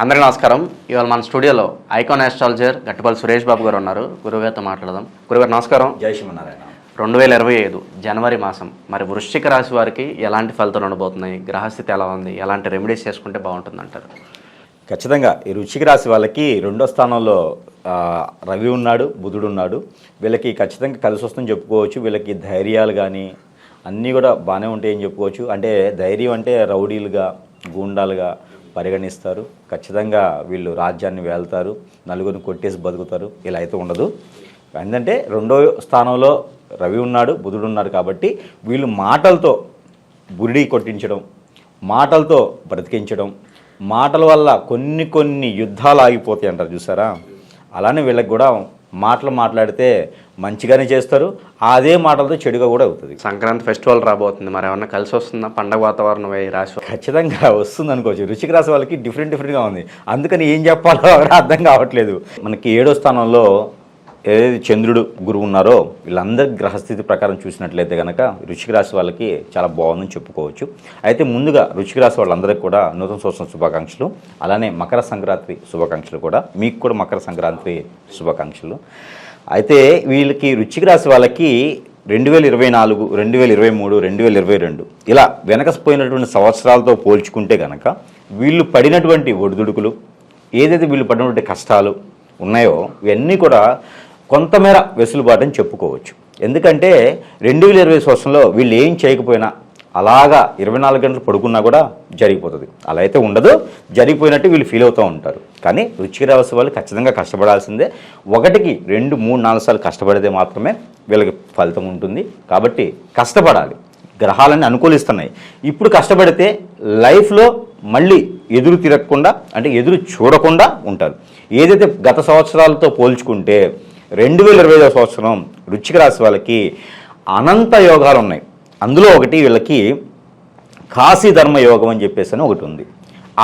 అందరికీ నమస్కారం. ఇవాళ మన స్టూడియోలో ఐకాన్ ఆస్ట్రాలజర్ గట్టుపల్లి సురేష్ బాబు గారు ఉన్నారు. గురువుగారితో మాట్లాడదాం. గురుగారు నమస్కారం. జై శ్రీమన్నారాయణ. రెండు వేల ఇరవై ఐదు జనవరి మాసం మరి వృశ్చిక రాశి వారికి ఎలాంటి ఫలితాలు ఉండబోతున్నాయి? గ్రహస్థితి ఎలా ఉంది? ఎలాంటి రెమెడీస్ చేసుకుంటే బాగుంటుంది అంటారు ఖచ్చితంగా ఈ రుచిక రాశి వాళ్ళకి రెండో స్థానంలో రవి ఉన్నాడు బుధుడు ఉన్నాడు. వీళ్ళకి ఖచ్చితంగా కలిసి వస్తుందని చెప్పుకోవచ్చు. వీళ్ళకి ధైర్యాలు కానీ అన్నీ కూడా బాగానే ఉంటాయని చెప్పుకోవచ్చు. అంటే ధైర్యం అంటే రౌడీలుగా గూండాలుగా పరిగణిస్తారు. ఖచ్చితంగా వీళ్ళు రాజ్యాన్ని వేళ్తారు నలుగురిని కొట్టేసి బతుకుతారు. ఇలా అయితే ఉండదు. ఏంటంటే రెండో స్థానంలో రవి ఉన్నాడు బుధుడు ఉన్నాడు కాబట్టి వీళ్ళు మాటలతో బురిడి కొట్టించడం మాటలతో బ్రతికించడం మాటల వల్ల కొన్ని కొన్ని యుద్ధాలు ఆగిపోతాయి అంటారు. చూసారా? అలానే వీళ్ళకి కూడా మాటలు మాట్లాడితే మంచిగానే చేస్తారు. అదే మాటలతో చెడుగా కూడా అవుతుంది. సంక్రాంతి ఫెస్టివల్ రాబోతుంది. మరి ఏమన్నా కలిసి వస్తుందా? పండగ వాతావరణం వారికి? ఖచ్చితంగా వస్తుంది అనుకోవచ్చు. రుచిక రాశి వాళ్ళకి డిఫరెంట్ డిఫరెంట్గా ఉంది. అందుకని ఏం చెప్పాలో అర్థం కావట్లేదు. మనకి ఏడో స్థానంలో ఏదైతే చంద్రుడు గురువు ఉన్నారో వీళ్ళందరి గ్రహస్థితి ప్రకారం చూసినట్లయితే కనుక రుచిక రాశి వాళ్ళకి చాలా బాగుందని చెప్పుకోవచ్చు. అయితే ముందుగా రుచిక రాశి వాళ్ళందరికీ కూడా నూతన సంవత్సరం శుభాకాంక్షలు. అలానే మకర సంక్రాంతి శుభాకాంక్షలు కూడా. మీకు కూడా మకర సంక్రాంతి శుభాకాంక్షలు. అయితే వీళ్ళకి రుచిక రాశి వాళ్ళకి రెండు వేల ఇరవై నాలుగు రెండు వేల ఇరవై మూడు రెండు వేల ఇరవై రెండు ఇలా వెనకపోయినటువంటి సంవత్సరాలతో పోల్చుకుంటే కనుక వీళ్ళు పడినటువంటి ఒడిదుడుకులు ఏదైతే వీళ్ళు పడినటువంటి కష్టాలు ఉన్నాయో ఇవన్నీ కూడా కొంతమేర వెసులుబాటు అని చెప్పుకోవచ్చు. ఎందుకంటే రెండు వేల ఇరవై సంవత్సరంలో వీళ్ళు ఏం చేయకపోయినా అలాగా ఇరవై నాలుగు గంటలు పడుకున్నా కూడా జరిగిపోతుంది. అలా అయితే ఉండదు. జరిగిపోయినట్టు వీళ్ళు ఫీల్ అవుతూ ఉంటారు. కానీ రుచికి రావాల్సిన వాళ్ళు ఖచ్చితంగా కష్టపడాల్సిందే. ఒకటికి రెండు మూడు నాలుగు సార్లు కష్టపడితే మాత్రమే వీళ్ళకి ఫలితం ఉంటుంది. కాబట్టి కష్టపడాలి. గ్రహాలన్నీ అనుకూలిస్తున్నాయి. ఇప్పుడు కష్టపడితే లైఫ్లో మళ్ళీ ఎదురు తిరగకుండా అంటే ఎదురు చూడకుండా ఉంటారు. ఏదైతే గత సంవత్సరాలతో పోల్చుకుంటే రెండు వేల ఇరవై ఐదవ సంవత్సరం రుచిక రాశి వాళ్ళకి అనంత యోగాలు ఉన్నాయి. అందులో ఒకటి వీళ్ళకి కాశీ ధర్మ యోగం అని చెప్పేసి అని ఒకటి ఉంది.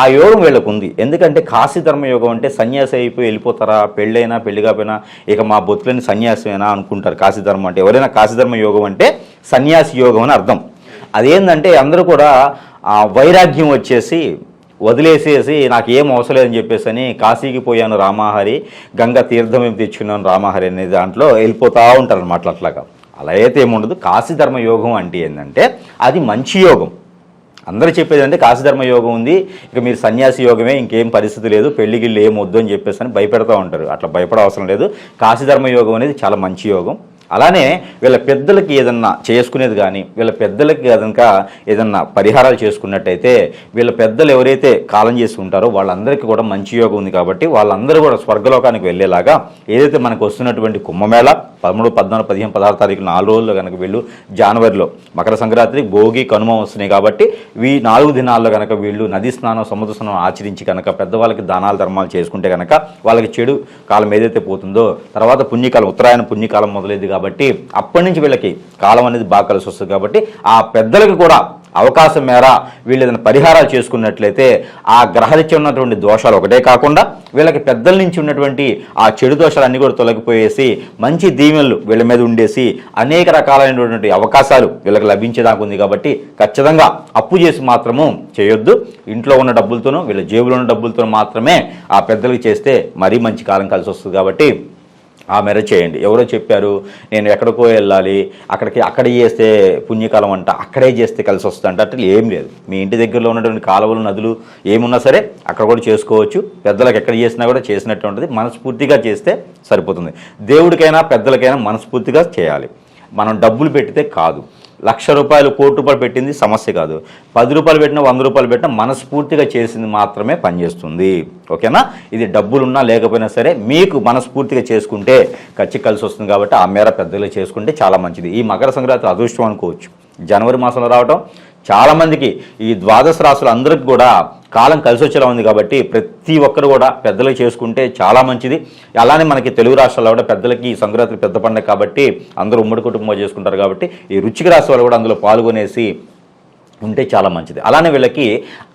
ఆ యోగం వీళ్ళకు ఉంది. ఎందుకంటే కాశీ ధర్మ యోగం అంటే సన్యాసి అయిపోయి వెళ్ళిపోతారా? పెళ్ళైనా పెళ్ళి కాపోయినా ఇక మా బొత్తులని సన్యాసమేనా అనుకుంటారు. కాశీ ధర్మం అంటే ఎవరైనా కాశీ ధర్మ యోగం అంటే సన్యాసి యోగం అని అర్థం. అదేంటంటే అందరూ కూడా ఆ వైరాగ్యం వచ్చేసి వదిలేసేసి నాకు ఏం అవసరం లేదని చెప్పేసి అని కాశీకి పోయాను రామాహరి గంగ తీర్థం ఏమి తెచ్చుకున్నాను రామాహరి అనే దాంట్లో వెళ్ళిపోతూ ఉంటారు అనమాట అట్లాగా. అలా అయితే ఏముండదు. కాశీ ధర్మ యోగం అంటే ఏంటంటే అది మంచి యోగం. అందరూ చెప్పేది అంటే కాశీధర్మ యోగం ఉంది ఇక మీరు సన్యాసి యోగమే ఇంకేం పరిస్థితి లేదు పెళ్ళిగిళ్ళు ఏం వద్దు అని చెప్పేసి అని భయపెడతా ఉంటారు. అట్లా భయపడ అవసరం లేదు కాశీధర్మ యోగం అనేది చాలా మంచి యోగం. అలానే వీళ్ళ పెద్దలకి ఏదన్నా చేసుకునేది కానీ వీళ్ళ పెద్దలకి కనుక ఏదన్నా పరిహారాలు చేసుకున్నట్టయితే వీళ్ళ పెద్దలు ఎవరైతే కాలం చేసి ఉంటారో వాళ్ళందరికీ కూడా మంచి యోగం ఉంది కాబట్టి వాళ్ళందరూ కూడా స్వర్గలోకానికి వెళ్ళేలాగా ఏదైతే మనకు వస్తున్నటువంటి కుంభమేళ పదమూడు పద్నాలుగు పదిహేను పదహారు తారీఖు నాలుగు రోజుల్లో కనుక వీళ్ళు జనవరిలో మకర సంక్రాంతి భోగి కనుమ వస్తున్నాయి కాబట్టి ఈ నాలుగు దినాల్లో కనుక వీళ్ళు నది స్నానం సముద్ర స్నానం ఆచరించి కనుక పెద్దవాళ్ళకి దానాలు ధర్మాలు చేసుకుంటే కనుక వాళ్ళకి చెడు కాలం ఏదైతే పోతుందో తర్వాత పుణ్యకాలం ఉత్తరాయణ పుణ్యకాలం మొదలైంది కాబట్టి అప్పటి నుంచి వీళ్ళకి కాలం అనేది బాగా కలిసి వస్తుంది కాబట్టి ఆ పెద్దలకు కూడా అవకాశం మేర వీళ్ళు ఏదైనా పరిహారాలు చేసుకున్నట్లయితే ఆ గ్రహరీత్యం ఉన్నటువంటి దోషాలు ఒకటే కాకుండా వీళ్ళకి పెద్దల నుంచి ఉన్నటువంటి ఆ చెడు దోషాలన్నీ కూడా తొలగిపోయేసి మంచి దీవెనలు వీళ్ళ మీద ఉండేసి అనేక రకాలైనటువంటి అవకాశాలు వీళ్ళకి లభించేదాకా ఉంది కాబట్టి ఖచ్చితంగా అప్పు చేసి మాత్రము చేయొద్దు. ఇంట్లో ఉన్న డబ్బులతోనూ వీళ్ళ జేబులో ఉన్న డబ్బులతో మాత్రమే ఆ పెద్దలకు చేస్తే మరీ మంచి కాలం కలిసి వస్తుంది కాబట్టి ఆ మేర చేయండి. ఎవరో చెప్పారు నేను ఎక్కడికో వెళ్ళాలి అక్కడికి అక్కడ చేస్తే పుణ్యకాలం అంట అక్కడే చేస్తే కలిసి వస్తుందంట. అట్లా ఏం లేదు. మీ ఇంటి దగ్గరలో ఉన్నటువంటి కాలువలు నదులు ఏమున్నా సరే అక్కడ కూడా చేసుకోవచ్చు. పెద్దలకు ఎక్కడ చేసినా కూడా చేసినట్టు ఉంటుంది. మనస్ఫూర్తిగా చేస్తే సరిపోతుంది. దేవుడికైనా పెద్దలకైనా మనస్ఫూర్తిగా చేయాలి. మనం డబ్బులు పెట్టితే కాదు. లక్ష రూపాయలు కోటి రూపాయలు పెట్టింది సమస్య కాదు. పది రూపాయలు పెట్టినా వంద రూపాయలు పెట్టినా మనస్ఫూర్తిగా చేసింది మాత్రమే పనిచేస్తుంది. ఓకేనా? ఇది డబ్బులున్నా లేకపోయినా సరే మీకు మనస్ఫూర్తిగా చేసుకుంటే ఖర్చు కలిసి వస్తుంది కాబట్టి ఆ మేర పెద్దలు చేసుకుంటే చాలా మంచిది. ఈ మకర సంక్రాంతి అదృష్టం అనుకోవచ్చు. జనవరి మాసంలో రావటం చాలామందికి ఈ ద్వాదశ రాసులు అందరికి కూడా కాలం కలిసి వచ్చేలా ఉంది కాబట్టి ప్రతి ఒక్కరు కూడా పెద్దలు చేసుకుంటే చాలా మంచిది. అలానే మనకి తెలుగు రాష్ట్రాల్లో కూడా పెద్దలకి ఈ సంక్రాంతి పెద్ద పండుగ కాబట్టి అందరూ ఉమ్మడి కుటుంబం చేసుకుంటారు కాబట్టి ఈ రుచికి రాశి వాళ్ళు కూడా అందులో పాల్గొనేసి ఉంటే చాలా మంచిది. అలానే వీళ్ళకి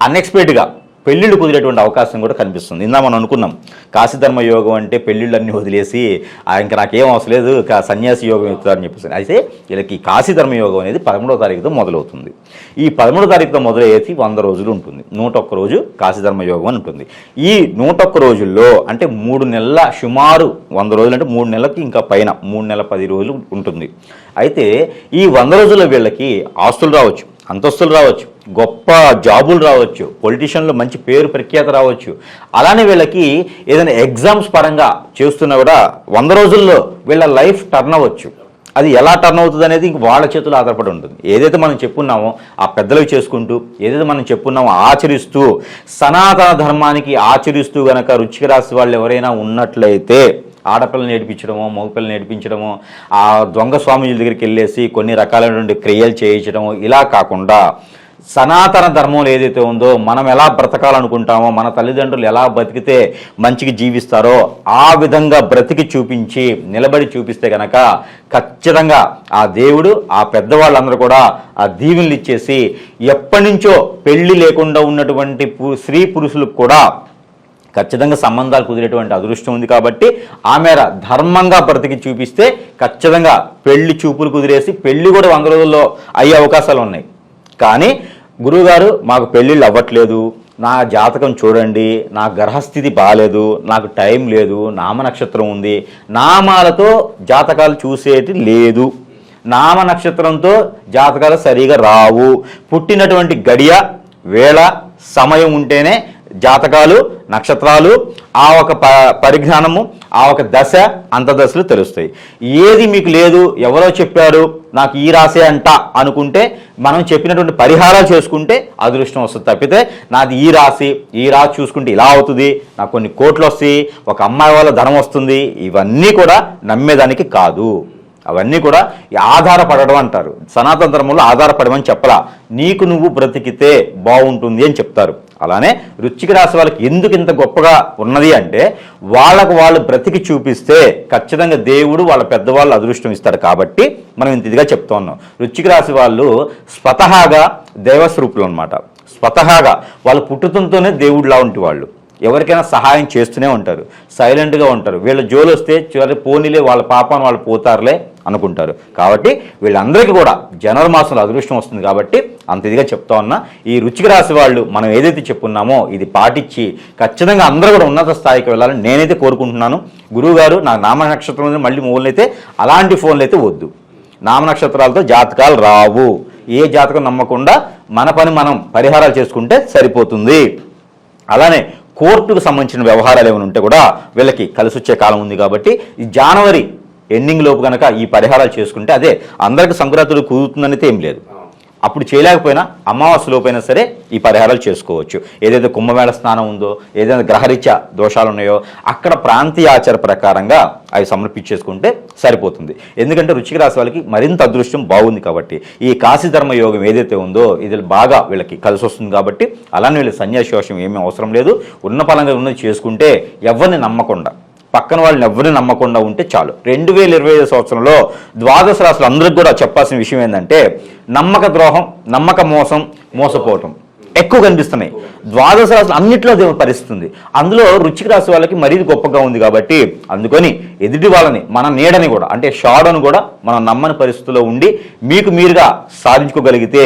అన్ఎక్స్పెక్టెడ్గా పెళ్ళిళ్ళు కుదిరేటువంటి అవకాశం కూడా కనిపిస్తుంది. ఇందా మనం అనుకున్నాం కాశీధర్మ యోగం అంటే పెళ్ళిళ్ళన్నీ వదిలేసి "ఆ, ఇంకా నాకేం అవసరం లేదు సన్యాసి యోగం ఇస్తారని చెప్పేసి. అయితే వీళ్ళకి కాశీధర్మ యోగం అనేది పదమూడో తారీఖుతో మొదలవుతుంది. ఈ పదమూడో తారీఖుతో మొదలయ్యేసి వంద రోజులు ఉంటుంది. నూట ఒక్క రోజు కాశీధర్మ యోగం అని ఉంటుంది. ఈ నూట ఒక్క రోజుల్లో అంటే మూడు నెలల సుమారు వంద రోజులు అంటే మూడు నెలలకి ఇంకా పైన మూడు నెలల పది రోజులు ఉంటుంది. అయితే ఈ వంద రోజుల వీళ్ళకి ఆస్తులు రావచ్చు అంతస్తులు రావచ్చు గొప్ప జాబులు రావచ్చు పొలిటీషియన్లు మంచి పేరు ప్రఖ్యాత రావచ్చు. అలానే వీళ్ళకి ఏదైనా ఎగ్జామ్స్ పరంగా చేస్తున్నా కూడా వంద రోజుల్లో వీళ్ళ లైఫ్ టర్న్ అవ్వచ్చు. అది ఎలా టర్న్ అవుతుంది అనేది ఇంక వాళ్ళ చేతులు ఆధారపడి ఉంటుంది. ఏదైతే మనం చెప్పున్నామో ఆ పెద్దలకు చేసుకుంటూ ఏదైతే మనం చెప్పున్నామో ఆచరిస్తూ సనాతన ధర్మానికి ఆచరిస్తూ గనక రుచిక రాశి వాళ్ళు ఎవరైనా ఉన్నట్లయితే ఆడపిల్లలు నేర్పించడమో మగపిల్లని నేర్పించడమో ఆ దొంగ స్వామీజీల దగ్గరికి వెళ్ళేసి కొన్ని రకాలైనటువంటి క్రియలు చేయించడము ఇలా కాకుండా సనాతన ధర్మంలో ఏదైతే ఉందో మనం ఎలా బ్రతకాలనుకుంటామో మన తల్లిదండ్రులు ఎలా బతికితే మంచిగా జీవిస్తారో ఆ విధంగా బ్రతికి చూపించి నిలబడి చూపిస్తే కనుక ఖచ్చితంగా ఆ దేవుడు ఆ పెద్దవాళ్ళందరూ కూడా ఆ దీవెనలు ఇచ్చేసి ఎప్పటి నుంచో పెళ్ళి లేకుండా ఉన్నటువంటి పు- స్త్రీ పురుషులకు కూడా ఖచ్చితంగా సంబంధాలు కుదిరేటువంటి అదృష్టం ఉంది కాబట్టి ఆ మేర ధర్మంగా బ్రతికి చూపిస్తే ఖచ్చితంగా పెళ్ళి చూపులు కుదిరేసి పెళ్ళి కూడా వంద రోజుల్లో అయ్యే అవకాశాలు ఉన్నాయి. కానీ గురువుగారు మాకు పెళ్ళిళ్ళు అవ్వట్లేదు నా జాతకం చూడండి నా గ్రహస్థితి బాగాలేదు నాకు టైం లేదు నామ నక్షత్రం ఉంది నామాలతో జాతకాలు చూసేటి లేదు. నామ నక్షత్రంతో జాతకాలు సరిగా రావు. పుట్టినటువంటి గడియ వేళ సమయం ఉంటేనే జాతకాలు నక్షత్రాలు ఆ ఒక ప పరిజ్ఞానము ఆ ఒక దశ అంతదశలు తెలుస్తాయి. ఏది మీకు లేదు ఎవరో చెప్పారు నాకు ఈ రాసే అంట అనుకుంటే మనం చెప్పినటువంటి పరిహారాలు చేసుకుంటే అదృష్టం వస్తుంది. తప్పితే నాది ఈ రాశి ఈ రాశి చూసుకుంటే ఇలా అవుతుంది నాకు కొన్ని కోట్లు వస్తాయి ఒక అమ్మాయి వల్ల ధనం వస్తుంది ఇవన్నీ కూడా నమ్మేదానికి కాదు. అవన్నీ కూడా ఆధారపడడం అంటారు. సనాతన ధర్మంలో ఆధారపడమని చెప్పలా. నీకు నువ్వు బ్రతికితే బాగుంటుంది అని చెప్తారు. అలానే రుచిక రాశి వాళ్ళకి ఎందుకు ఇంత గొప్పగా ఉన్నది అంటే వాళ్ళకు వాళ్ళు బ్రతికి చూపిస్తే ఖచ్చితంగా దేవుడు వాళ్ళ పెద్దవాళ్ళు అదృష్టం ఇస్తాడు కాబట్టి మనం ఇంత ఇదిగా చెప్తా ఉన్నాం. రుచిక రాశి వాళ్ళు స్వతహాగా దేవస్వరూపులు అనమాట స్వతహాగా వాళ్ళు పుట్టుతంతోనే దేవుడిలా ఉంటే వాళ్ళు. ఎవరికైనా సహాయం చేస్తూనే ఉంటారు. సైలెంట్గా ఉంటారు. వీళ్ళ జోలు వస్తే చివరి పోనీలే వాళ్ళ పాపాన్ని వాళ్ళు పోతారులే అనుకుంటారు. కాబట్టి వీళ్ళందరికీ కూడా జనవరి మాసంలో అదృష్టం వస్తుంది కాబట్టి అంత ఇదిగా చెప్తా ఉన్నా ఈ రుచికి రాసి వాళ్ళు మనం ఏదైతే చెప్పున్నామో ఇది పాటించి ఖచ్చితంగా అందరూ కూడా ఉన్నత స్థాయికి వెళ్ళాలని నేనైతే కోరుకుంటున్నాను. గురువుగారు నా నామ నక్షత్రం మళ్ళీ మూలనైతే అయితే అలాంటి ఫోన్లు అయితే వద్దు. నామ నక్షత్రాలతో జాతకాలు రావు. ఏ జాతకం నమ్మకుండా మన పని మనం పరిహారాలు చేసుకుంటే సరిపోతుంది. అలానే కోర్టుకు సంబంధించిన వ్యవహారాలు ఏమైనా ఉంటే కూడా వీళ్ళకి కలిసి వచ్చే కాలం ఉంది కాబట్టి ఈ జనవరి ఎండింగ్ లోపు కనుక ఈ పరిహారాలు చేసుకుంటే అదే అందరికి సంక్రాంతులు కుదురుతుందనైతే ఏం లేదు. అప్పుడు చేయలేకపోయినా అమావాస్యలోపైనా సరే ఈ పరిహారాలు చేసుకోవచ్చు. ఏదైతే కుంభమేళ స్నానం ఉందో ఏదైతే గ్రహరీత్యా దోషాలు ఉన్నాయో అక్కడ ప్రాంతీయ ఆచార ప్రకారంగా అవి సమర్పించేసుకుంటే సరిపోతుంది. ఎందుకంటే రుచికి రాసి వాళ్ళకి మరింత అదృష్టం బాగుంది కాబట్టి. ఈ కాశీధర్మ యోగం ఏదైతే ఉందో ఇది బాగా వీళ్ళకి కలిసి వస్తుంది కాబట్టి అలానే వీళ్ళకి సన్యాసోషం ఏమీ అవసరం లేదు. ఉన్న పరంగా ఉన్నది చేసుకుంటే ఎవరిని నమ్మకుండా పక్కన వాళ్ళని ఎవరిని నమ్మకుండా ఉంటే చాలు. రెండు వేల ఇరవై ఐదు సంవత్సరంలో ద్వాదశ రాశులు అందరికి కూడా చెప్పాల్సిన విషయం ఏంటంటే నమ్మక ద్రోహం నమ్మక మోసం మోసపోవటం. ఎక్కువ కనిపిస్తున్నాయి. ద్వాదశ రాశులు అన్నిట్లో అదే పరిస్థితుంది. అందులో రుచికి రాశి వాళ్ళకి మరీ గొప్పగా ఉంది కాబట్టి అందుకని ఎదుటి వాళ్ళని మన నీడని కూడా అంటే షాడోను కూడా మనం నమ్మని పరిస్థితిలో ఉండి మీకు మీరుగా సాధించుకోగలిగితే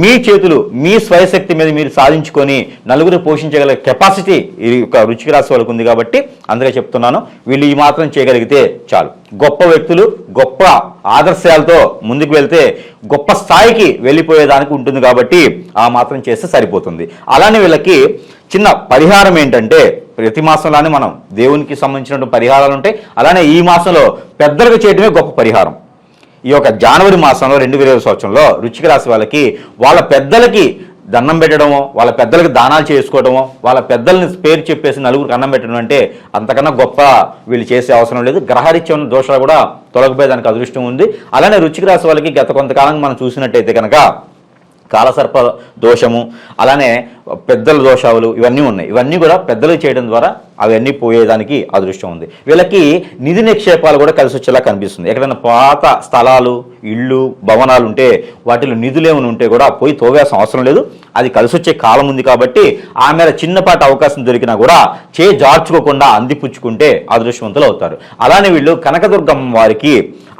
మీ చేతులు మీ స్వయశక్తి మీద మీరు సాధించుకొని నలుగురు పోషించగల కెపాసిటీ ఈ యొక్క రుచికి రాశి వాళ్ళకు ఉంది కాబట్టి అందుకే చెప్తున్నాను. వీళ్ళు ఈ మాత్రం చేయగలిగితే చాలు. గొప్ప వ్యక్తులు గొప్ప ఆదర్శాలతో ముందుకు వెళ్తే గొప్ప స్థాయికి వెళ్ళిపోయేదానికి ఉంటుంది కాబట్టి ఆ మాత్రం చేస్తే సరిపోతుంది. అలానే వీళ్ళకి చిన్న పరిహారం ఏంటంటే ప్రతి మాసంలోనే మనం దేవునికి సంబంధించినటువంటి పరిహారాలు ఉంటాయి. అలానే ఈ మాసంలో పెద్దలకు చేయడమే గొప్ప పరిహారం. ఈ యొక్క జనవరి మాసంలో రెండు వేల ఇరవై సంవత్సరంలో రుచిక రాశి వాళ్ళకి వాళ్ళ పెద్దలకి దండం పెట్టడమో వాళ్ళ పెద్దలకి దానాలు చేసుకోవడమో వాళ్ళ పెద్దల్ని పేరు చెప్పేసి నలుగురికి అన్నం పెట్టడం అంటే అంతకన్నా గొప్ప వీళ్ళు చేసే అవసరం లేదు. గ్రహరీత్యం ఉన్న దోషాలు కూడా తొలగిపోయేదానికి అదృష్టం ఉంది. అలానే రుచికి రాసే వాళ్ళకి గత కొంతకాలంగా మనం చూసినట్టయితే కనుక కాలసర్ప దోషము అలానే పెద్దల దోషాలు ఇవన్నీ ఉన్నాయి. ఇవన్నీ కూడా పెద్దలు చేయడం ద్వారా అవన్నీ పోయేదానికి అదృష్టం ఉంది. వీళ్ళకి నిధి నిక్షేపాలు కూడా కలిసి వచ్చేలా కనిపిస్తుంది. ఎక్కడైనా పాత స్థలాలు ఇళ్ళు భవనాలు ఉంటే వాటిలో నిధులు ఏమైనా ఉంటే కూడా పోయి తోవేయాల్సిన అవసరం లేదు. అది కలిసి వచ్చే కాలం ఉంది కాబట్టి ఆ మేర చిన్నపాటి అవకాశం దొరికినా కూడా చే జార్చుకోకుండా అందిపుచ్చుకుంటే అదృష్టవంతులు అవుతారు. అలానే వీళ్ళు కనకదుర్గమ్మ వారికి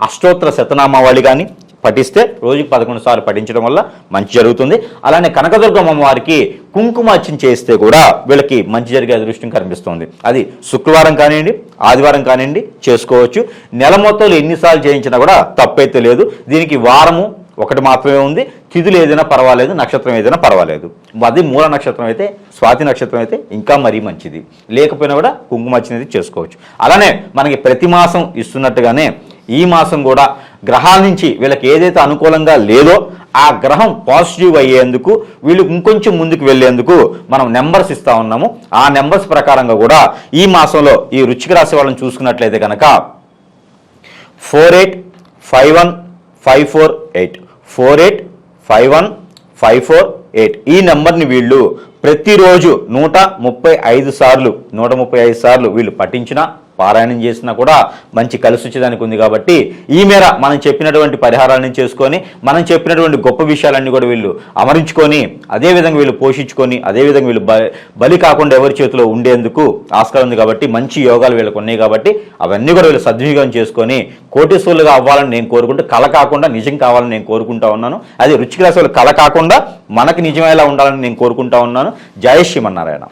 అష్టోత్తర శతనామావళి కానీ పఠిస్తే రోజుకి పదకొండు సార్లు పఠించడం వల్ల మంచి జరుగుతుంది. అలానే కనకదుర్గమ్మ వారికి కుంకుమార్చన చేస్తే కూడా వీళ్ళకి మంచి జరిగే అదృష్టం కనిపిస్తుంది. అది శుక్రవారం కానివ్వండి ఆదివారం కానివ్వండి చేసుకోవచ్చు. నెల మొత్తంలో ఎన్నిసార్లు చేయించినా కూడా తప్పైతే లేదు. దీనికి వారము ఒకటి మాత్రమే ఉంది. తిథులు ఏదైనా పర్వాలేదు నక్షత్రం ఏదైనా పర్వాలేదు. అది మూల నక్షత్రం అయితే స్వాతి నక్షత్రం అయితే ఇంకా మరీ మంచిది. లేకపోయినా కూడా కుంకుమార్చన అనేది చేసుకోవచ్చు. అలానే మనకి ప్రతి మాసం ఇస్తున్నట్టుగానే ఈ మాసం కూడా గ్రహాల నుంచి వీళ్ళకి ఏదైతే అనుకూలంగా లేదో ఆ గ్రహం పాజిటివ్ అయ్యేందుకు వీళ్ళు ఇంకొంచెం ముందుకు వెళ్ళేందుకు మనం నెంబర్స్ ఇస్తా ఉన్నాము. ఆ నెంబర్స్ ప్రకారంగా కూడా ఈ మాసంలో ఈ రుచిక రాశి వాళ్ళని చూసుకున్నట్లయితే కనుక four eight five one five four eight four eight five one five four eight ఈ నెంబర్ని వీళ్ళు ప్రతిరోజు నూట ముప్పై ఐదు సార్లు నూట ముప్పై ఐదు సార్లు వీళ్ళు పఠించినా పారాయణం చేసినా కూడా మంచి కలిసి వచ్చేదానికి ఉంది కాబట్టి ఈ మేర మనం చెప్పినటువంటి పరిహారాలను చేసుకొని మనం చెప్పినటువంటి గొప్ప విషయాలన్నీ కూడా వీళ్ళు అమరించుకొని అదే విధంగా వీళ్ళు పోషించుకొని అదే విధంగా వీళ్ళు బలి కాకుండా ఎవరి చేతిలో ఉండేందుకు ఆస్కారం ఉంది కాబట్టి మంచి యోగాలు వీళ్ళకు ఉన్నాయి కాబట్టి అవన్నీ కూడా వీళ్ళు సద్వినియోగం చేసుకొని కోటీశ్వరులుగా అవ్వాలని నేను కోరుకుంటూ కళ కాకుండా నిజం కావాలని నేను కోరుకుంటా ఉన్నాను. అది రుచికి రాసే కళ కాకుండా మనకి నిజమేలా ఉండాలని నేను కోరుకుంటా ఉన్నాను. జయ శ్రీమన్నారాయణ.